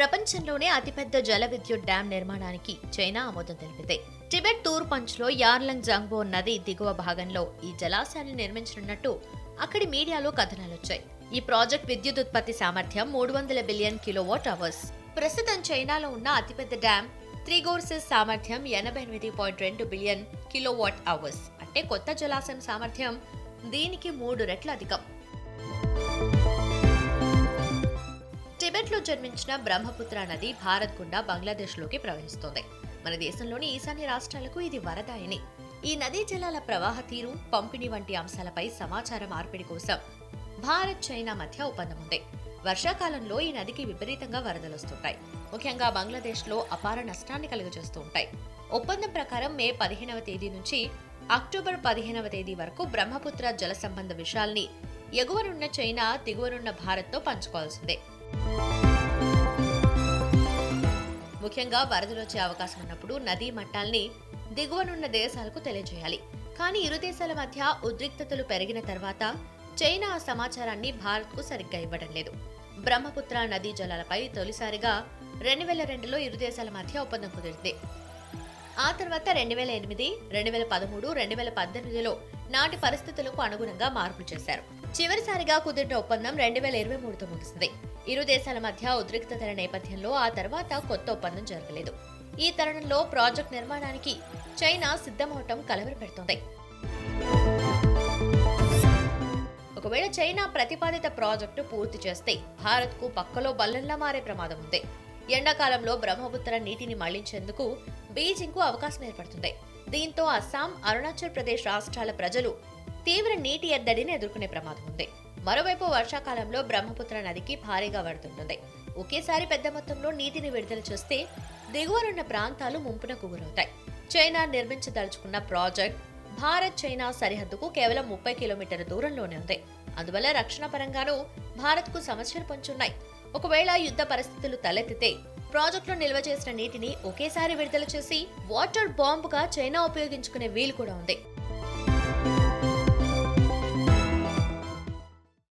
ప్రపంచంలోనే అతిపెద్ద జల విద్యుత్ డ్యాం నిర్మాణానికి చైనా ఆమోదం తెలిపింది. టిబెట్ తూర్పంచ్లో యార్లంగ్ జంగ్బో నది దిగువ భాగంలో ఈ జలాశయాన్ని నిర్మించనున్నట్టు అక్కడి మీడియాలో కథనాలొచ్చాయి. ఈ ప్రాజెక్ట్ విద్యుత్ ఉత్పత్తి సామర్థ్యం మూడు వందల బిలియన్ కిలోవాట్ అవర్స్. ప్రస్తుతం చైనాలో ఉన్న అతిపెద్ద డ్యాం త్రిగోర్సెస్ సామర్థ్యం ఎనభై ఎనిమిది పాయింట్ రెండు బిలియన్ కిలోవాట్ అవర్స్. అంటే కొత్త జలాశయం సామర్థ్యం దీనికి మూడు రెట్లు అధికం. జన్మించిన బ్రహ్మపుత్ర నది భారత్ గుండా బంగ్లాదేశ్లోకి ప్రవహిస్తోంది. మన దేశంలోని ఈశాన్య రాష్ట్రాలకు ఇది వరదాయని. ఈ నదీ జలాల ప్రవాహ తీరు పంపిణీ వంటి అంశాలపై సమాచార మార్పిడి కోసం భారత్ చైనా మధ్య ఒప్పందం ఉంది. వర్షాకాలంలో ఈ నదికి విపరీతంగా వరదలొస్తుంటాయి ముఖ్యంగా బంగ్లాదేశ్లో అపార నష్టాన్ని కలుగజేస్తూ ఉంటాయి. ఒప్పందం ప్రకారం మే పదిహేనవ తేదీ నుంచి అక్టోబర్ పదిహేనవ తేదీ వరకు బ్రహ్మపుత్ర జల సంబంధ విషయాల్ని ఎగువనున్న చైనా దిగువనున్న భారత్తో పంచుకోవాల్సిందే. ముఖ్యంగా వరదలు వచ్చే అవకాశం ఉన్నప్పుడు నదీ మట్టాల్ని దిగువనున్న దేశాలకు తెలియజేయాలి. కానీ ఇరు దేశాల మధ్య ఉద్రిక్తతలు పెరిగిన తర్వాత చైనా ఆ సమాచారాన్ని భారత్కు సరిగ్గా ఇవ్వడం లేదు. బ్రహ్మపుత్ర నదీ జలాలపై తొలిసారిగా రెండు వేల రెండులో ఇరు దేశాల మధ్య ఒప్పందం కుదిరింది. ఆ తర్వాత రెండు వేల ఎనిమిది రెండు వేల పదమూడు రెండు వేల పద్దెనిమిదిలో నాటి పరిస్థితులకు అనుగుణంగా మార్పులు చేశారు. చివరిసారిగా కుదిరిన ఒప్పందం రెండు వేల ఇరవై మూడుతో ముగిసింది ఇరు దేశాల మధ్య ఉద్రిక్తతల నేపథ్యంలో ఆ తర్వాత కొత్త ఒప్పందం జరగలేదు. ఈ తరుణంలో ప్రాజెక్ట్ నిర్మాణానికి చైనా సిద్ధమవటం కలవరపెడుతోంది. ఒకవేళ చైనా ప్రతిపాదిత ప్రాజెక్టు పూర్తి చేస్తే భారత్కు పక్కలో బల్లంలా మారే ప్రమాదం ఉంది. ఎండాకాలంలో బ్రహ్మపుత్ర నీటిని మళ్ళించేందుకు బీజింగ్కు అవకాశం ఏర్పడుతుంది. దీంతో అస్సాం అరుణాచల్ ప్రదేశ్ రాష్ట్రాల ప్రజలు తీవ్ర నీటి ఎద్దడిని ఎదుర్కొనే ప్రమాదం ఉంది. మరోవైపు వర్షాకాలంలో బ్రహ్మపుత్ర నదికి భారీగా పడుతుంటుంది ఒకేసారి పెద్ద మొత్తంలో నీటిని విడుదల చేస్తే దిగువనున్న ప్రాంతాలు ముంపునకు గురవుతాయి. చైనా నిర్మించదలుచుకున్న ప్రాజెక్ట్ భారత్ చైనా సరిహద్దుకు కేవలం ముప్పై కిలోమీటర్ల దూరంలోనే ఉంది. అందువల్ల రక్షణ పరంగానూ భారత్కు సమస్యలు పొంచున్నాయి. ఒకవేళ యుద్ధ పరిస్థితులు తలెత్తితే ప్రాజెక్టులో నిల్వ చేసిన నీటిని ఒకేసారి విడుదల చేసి వాటర్ బాంబుగా చైనా ఉపయోగించుకునే వీలు కూడా ఉంది.